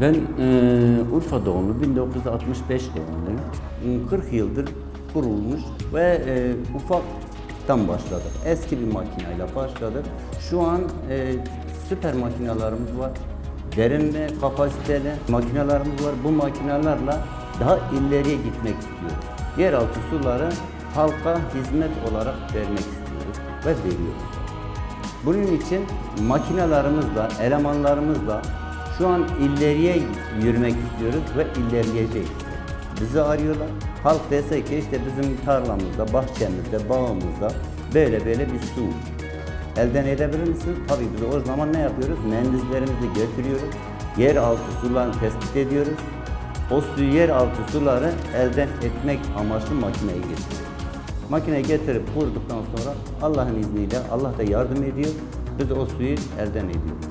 Ben e, Urfa doğumlu, 1965 doğumluyum. E, 40 yıldır kurulmuş ve e, ufaktan başladık. Eski bir makineyle başladık. Şu an e, süper makinelerimiz var. Derin ve kapasiteli makinelerimiz var. Bu makinelerle daha ileriye gitmek istiyoruz. Yeraltı suları halka hizmet olarak vermek istiyoruz ve veriyoruz. Bunun için makinalarımızla, elemanlarımızla şu an ileriye yürümek istiyoruz ve ilerleyeceğiz. Bizi arıyorlar. Halk dese ki işte bizim tarlamızda, bahçemizde, bağımızda böyle böyle bir su elden edebilir misin? Tabii biz o zaman ne yapıyoruz? Mühendislerimizi götürüyoruz. Yeraltı sularını tespit ediyoruz. O suyu yeraltı suları elden etmek amaçlı makineye getiriyoruz. Makineyi getirip kurduktan sonra Allah'ın izniyle Allah da yardım ediyor. Biz o suyu elden ediyoruz.